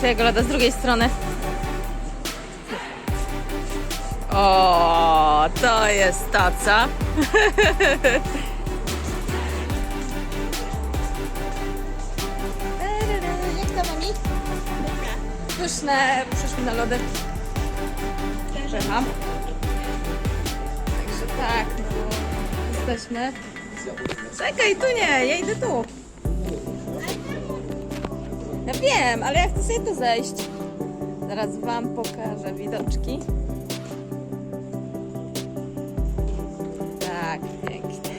Swojego loda z drugiej strony. O, to jest taca. Jak to mami? Pyszne, przyszły na lody. Czekam. Także tak, no, jesteśmy. Czekaj, tu nie, ja idę tu. Ja wiem, ale ja chcę sobie tu zejść. Zaraz Wam pokażę widoczki. Tak, pięknie.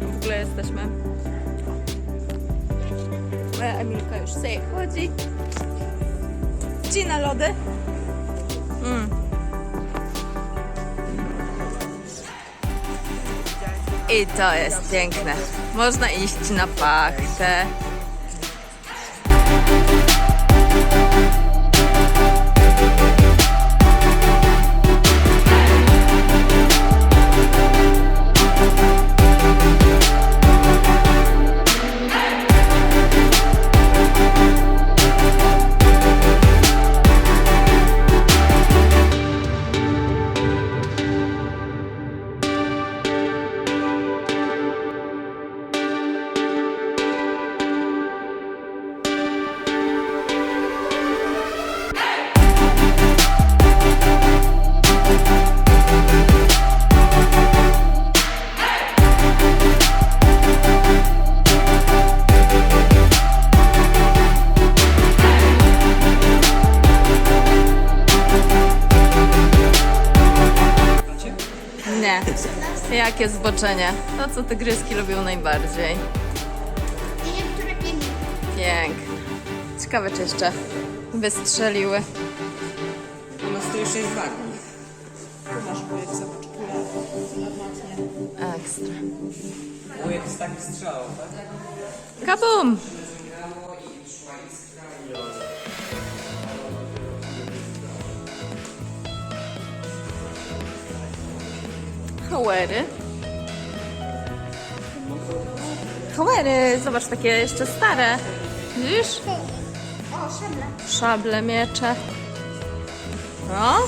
W ogóle jesteśmy. Moja Emilka już sobie chodzi. Wcina lody. Mm. I to jest piękne. Można iść na pachtę. Jakie zboczenie. To, co tygryski lubią najbardziej. I niektóre piękne. Piękne. Ciekawe, czy jeszcze wystrzeliły. U nas to już jest wagi. Tu masz wujek, kula ładnie. Ekstra. Wujek z takich strzał, tak? Kabum! Hołery. Hołery, zobacz, takie jeszcze stare. Widzisz? O, szabla. Szable, miecze. No.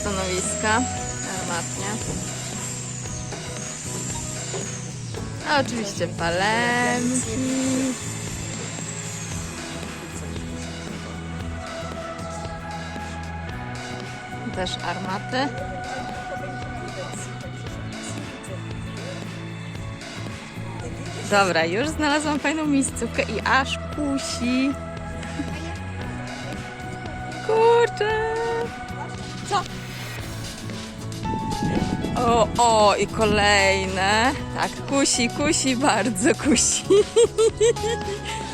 Stanowiska. Armatnie. A oczywiście palemki. Też armaty. Dobra, już znalazłam fajną miejscówkę i aż kusi. Kurczę. Co? O, o, i kolejne. Tak, kusi, kusi, bardzo kusi.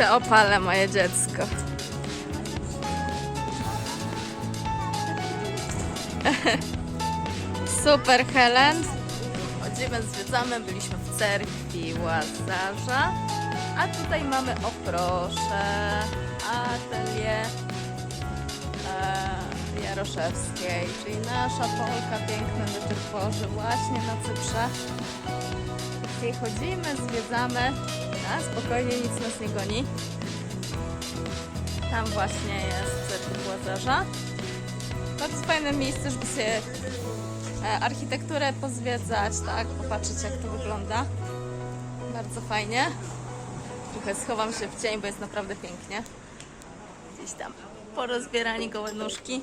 się opala moje dziecko. Super Helen. Chodzimy, zwiedzamy, byliśmy w cerkwi Łazarza. A tutaj mamy, o proszę, atelier e, Jaroszewskiej, czyli nasza Polka piękna rzeczy tworzy właśnie na Cyprze. Chodzimy, zwiedzamy, a spokojnie nic nas nie goni. Tam właśnie jest cyrk Łazarza. Bardzo fajne miejsce, żeby sobie e, architekturę pozwiedzać, tak, popatrzeć jak to wygląda. Bardzo fajnie. Trochę schowam się w cień, bo jest naprawdę pięknie. Gdzieś tam porozbierani gołe nóżki.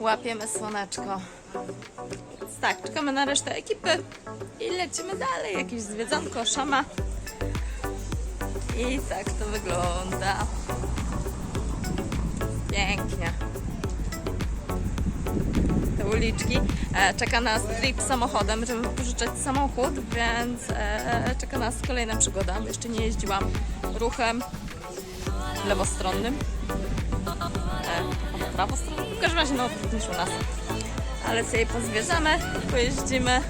Łapiemy słoneczko. Więc tak, czekamy na resztę ekipy i lecimy dalej. Jakieś zwiedzonko, szama. I tak to wygląda. Pięknie. Te uliczki. E, czeka nas trip samochodem, żeby pożyczać samochód, więc e, czeka nas kolejna przygoda. Jeszcze nie jeździłam ruchem lewostronnym. Albo prawostronnym. W każdym razie odwrót niż u nas. Ale sobie pozwiedzamy, pojeździmy,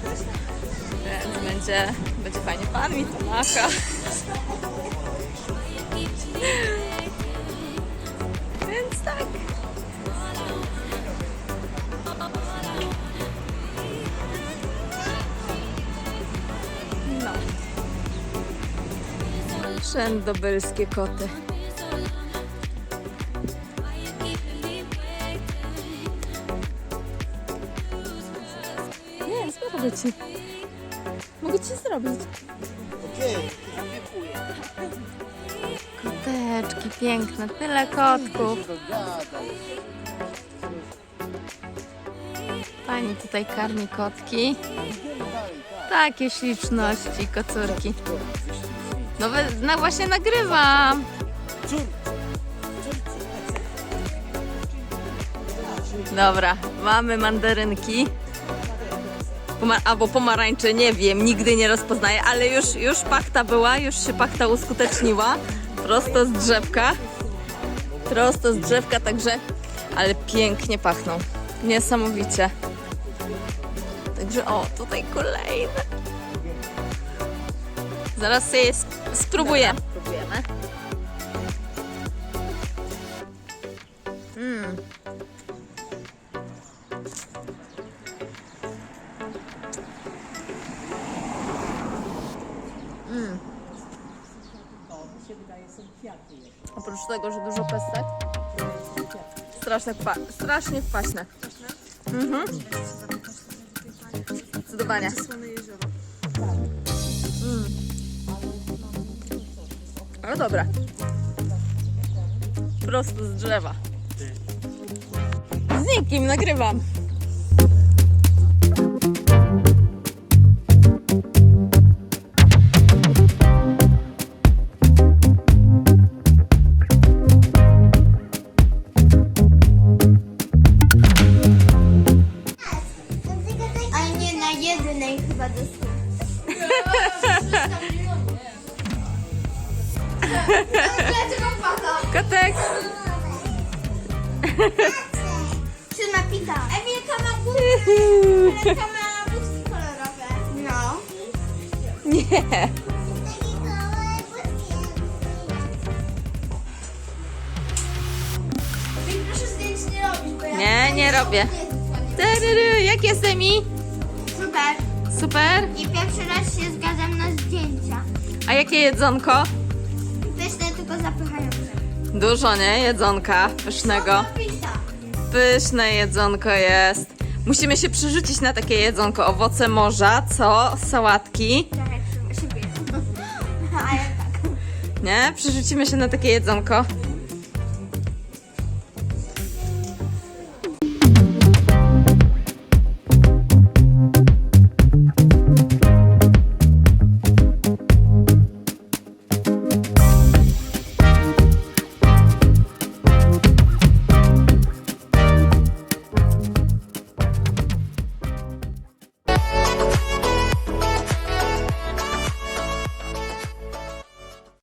więc będzie, będzie fajnie. Pan mi. Więc tak. No. Wszędobylskie koty. Zrobię ci. Mogę ci zrobić. Koteczki piękne, tyle kotków. Pani tutaj karmi kotki. Takie śliczności, kocurki. No, no właśnie nagrywam. Dobra, mamy mandarynki. Pomar- albo pomarańcze, nie wiem, nigdy nie rozpoznaję, ale już, już pachta była, już się pachta uskuteczniła. Prosto z drzewka. Prosto z drzewka, także, ale pięknie pachną. Niesamowicie. Także o, tutaj kolejne. Zaraz je sp- spróbujemy. Spróbujemy. Mm. Oprócz tego, że dużo pestek. Straszne kwa- strasznie kwaśne. Mhm. Zdecydowanie. Mm. Ale dobra. Prosto z drzewa. Z nikim nagrywam. Dlaczego pada? Kotek. Trzyma pita. Emilka ma buty. Emilka ma buty kolorowe. No. Nie. Proszę zdjęć nie robić, bo ja... Nie, nie robię. Taryry, Jak jest Emi? Super. Super. I pierwszy raz się zgadzam na zdjęcia. A jakie jedzonko? Zapychające. Dużo, nie? Jedzonka pysznego. Pyszne jedzonko jest. Musimy się przerzucić na takie jedzonko. Owoce morza, co? Sałatki. Tak. Nie? Przerzucimy się na takie jedzonko.